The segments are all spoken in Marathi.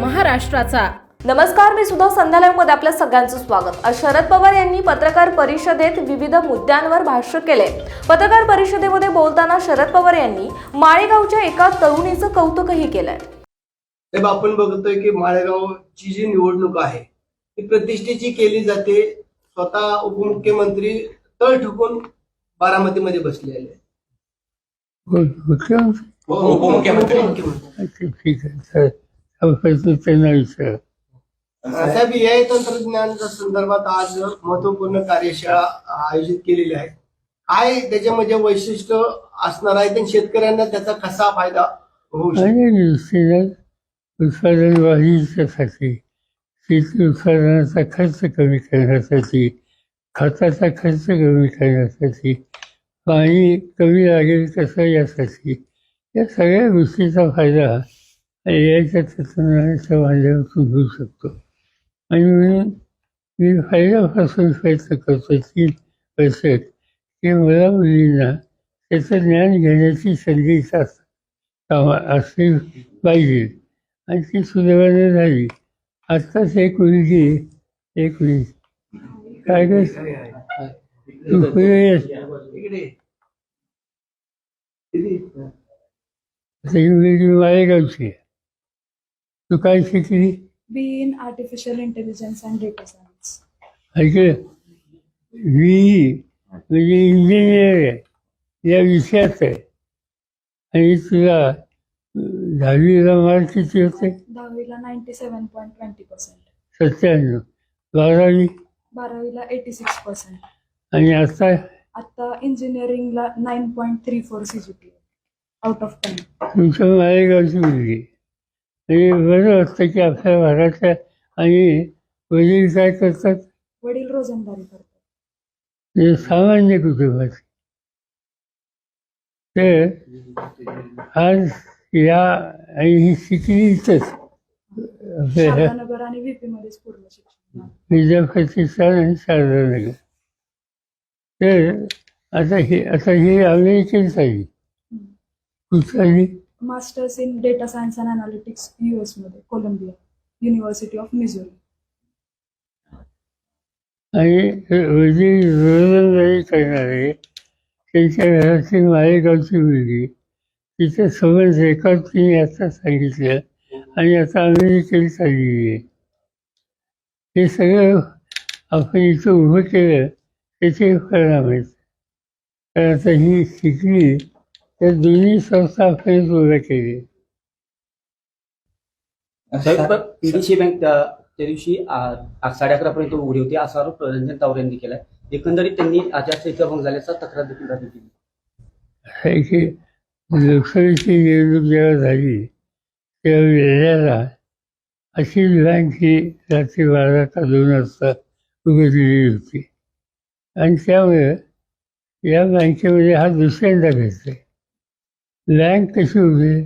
महाराष्ट्राचा. नमस्कार मी सुद्धा संध्या मध्ये आपल्या सगळ्यांचं स्वागत. आज शरद पवार यांनी पत्रकार परिषदेत विविध मुद्द्यांवर भाष्य केले पत्रकार परिषदेमध्ये बोलताना शरद पवार यांनी माळेगावच्या एका तरुणीचं कौतुकही केलंय. आपण बघतोय की माळेगावची जी निवडणूक आहे ती प्रतिष्ठेची केली जाते. स्वतः उपमुख्यमंत्री तळ ठोकून बारामतीमध्ये बसलेले ठीक आहे साहेब ए तंत्रज्ञानाच्या संदर्भात आज महत्त्वपूर्ण कार्यशाळा आयोजित केलेली आहे. काय त्याच्यामध्ये वैशिष्ट्य असणार आहे आणि शेतकऱ्यांना त्याचा कसा फायदा होऊ उत्पादन वाढीच्यासाठी शेती उत्पादनाचा खर्च कमी करण्यासाठी खताचा खर्च कमी करण्यासाठी पाणी कमी लागेल कसं यासाठी या सगळ्या गोष्टीचा फायदा याच्या तंत्रज्ञानाच्या माध्यमातून होऊ शकतो. आणि म्हणून मी फायद्यापासून प्रयत्न करतो तीन वर्षात की मला मुलींना त्याचं ज्ञान घेण्याची संधी कामा असली पाहिजे. आणि ती सुदैवाने झाली. आत्ताच एक मुलगी एक मुलगी. काय काय ही मुलगी माळेगावची आहे तू काय शिकली? Be in artificial intelligence and data science. ऐकलं? मी म्हणजे इंजिनियर आहे. या विषयात आहे. आणि तुला दहावीला मार्क किती होते? दहावीला ninety seven point twenty percent सत्त्याण्णव. बारावी? बारावीला एटी सिक्स पर्सेंट आणि आता? आता इंजिनिअरिंगला nine point three four C G P out of ten तुमच्या मालेगावची मुलगी म्हणजे बरं वाटतं की आपल्या आणि वडील काय करतात? वडील रोजंदारी करतात. म्हणजे सामान्य कुटुंबाचे तर आज या आणि ही शिकली इथंच. आपल्या ह्या शारदानगर आणि व्हीपी मध्येच पूर्ण शिक्षण विद्यापीठाचा आणि शारदानगर. तर आता हे आता ही अमेरिकेत झाली कुठली masters in data science and analytics you एसमध्ये कोलंबिया युनिव्हर्सिटी ऑफ मिझोरी आणि वडील रोजंदारी करणारे त्यांच्या घरातली मालेगावची मुलगी तिचं समज रेकॉर्ड तिने आता सांगितलं आणि आता अमेरिकेत चाललेली आहे हे सगळं आपण इथं उभं केलं त्याचे परिणाम आहेत. तर आता ही शिकली तर दोन्ही संस्था आपण उभ्या केली. पीडीसी बँक त्या त्या दिवशी आ- साडे अकरा पर्यंत उघडी होती. असा आरोप रंजन तावर यांनी केलाय. एकंदरीत त्यांनी आचारसंहिता भंग झाल्याचा तक्रार देखील दाखल केली. आहे की लोकसभेची निवडणूक जेव्हा झाली तेव्हा वेळेला अशीच बँक ही रात्री बारा का दोन वाजता उघडलेली होती. आणि त्यामुळे या बँकेमध्ये हा दुसऱ्यांदा घडतोय बँक कशी उभी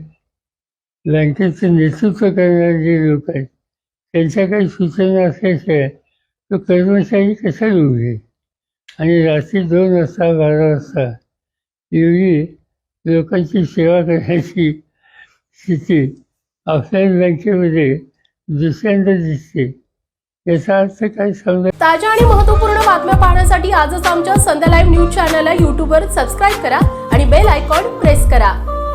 बँकेचं नेतृत्व करणारे जे लोक आहेत त्यांच्या काही सूचना असल्याशिवाय तो कर्मचारी कसा उघडेल आणि रात्री दोन वाजता बारा वाजता एवढी लोकांची सेवा करण्याची स्थिती ऑफलाईन बँकेमध्ये दुसऱ्यांदा दिसते. याचा अर्थ काय समजा ताज्या आणि महत्त्वपूर्ण बातम्या पाहण्यासाठी आजच आमच्या संध्या लाईव्ह न्यूज चॅनलला यूट्यूबवर सबस्क्राईब करा आणि बेल आयकॉन प्रेस करा.